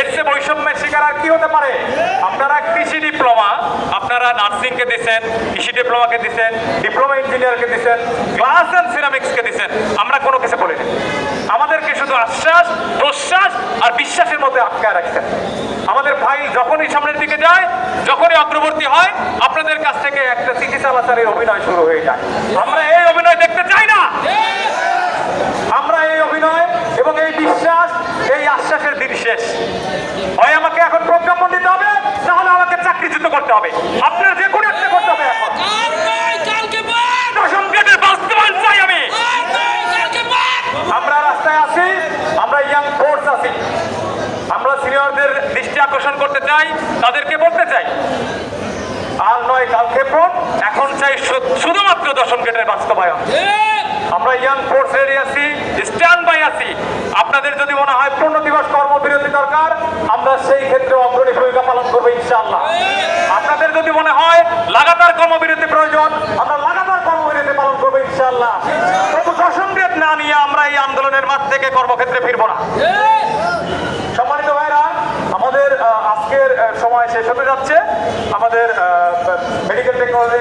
এর চেয়ে বৈষম্যের শিকার আর কি হতে পারে? আপনারা কৃষি ডিপ্লোমা, আপনারা নার্সিং নার্সিংকে দিচ্ছেন কৃষি ডিপ্লোমাকে দিচ্ছেন ডিপ্লোমা ইঞ্জিনিয়ারকে দিচ্ছেন গ্লাস অ্যান্ড সিরামিক্সকে দিচ্ছেন আমরা কোনো কিছু বলিনি। আমাদেরকে শুধু আশ্বাস, প্রশ্বাস আর বিশ্বাসের মধ্যে আটকায় রাখছেন। আমাদের ফাইল যখনই সামনের দিকে যায়, যখনই অগ্রবর্তী হয়, আপনাদের কাছ থেকে একটা চালাচারের অভিনয় শুরু হয়ে যায়। আমরা এই অভিনয় দেখতে চাই না আমরা এই অভিনয় এবং এই বিশ্বাস এই আশ্বাসের দিন শেষ হয় আমাকে এখন প্রজ্ঞাপন দিতে হবে নাহলে আমাকে চাকরিচ্যুত করতে হবে। আপনার যে কোনো একটা করতে হবে কালকে কালকে আমরা রাস্তায় আছি, আমরা ইয়াং ফোর্স আছি। আমরা সিনিয়রদের দৃষ্টি আকর্ষণ করতে চাই, তাদেরকে বলতে চাই। আর নয় কাল ক্ষেপণ এখন চাই শুধুমাত্র দশম গেটের বাস্তবায়ন। আমরা ইয়াং ফোর্স রেডি আছি স্ট্যান্ড বাই আছি। আপনাদের যদি মনে হয় পূর্ণ দিবস কর্মবিরতি দরকার, আমরা সেই ক্ষেত্রে অগ্রণী ভূমিকা পালন করব ইনশাআল্লাহ আপনাদের যদি মনে হয় লাগাতার কর্মবিরতি প্রয়োজন, আমরা লাগাতার কর্মবিরতি পালন করব ইনশাআল্লাহ। তবু দশমদেব না নিয়ে আমরা এই আন্দোলনের মাঠ থেকে কর্মক্ষেত্রে ফিরবো না। সম্মানিত ভাইরা, আমাদের আজকের সময় শেষ হতে যাচ্ছে। আমাদের মেডিকেল টেকনোলজি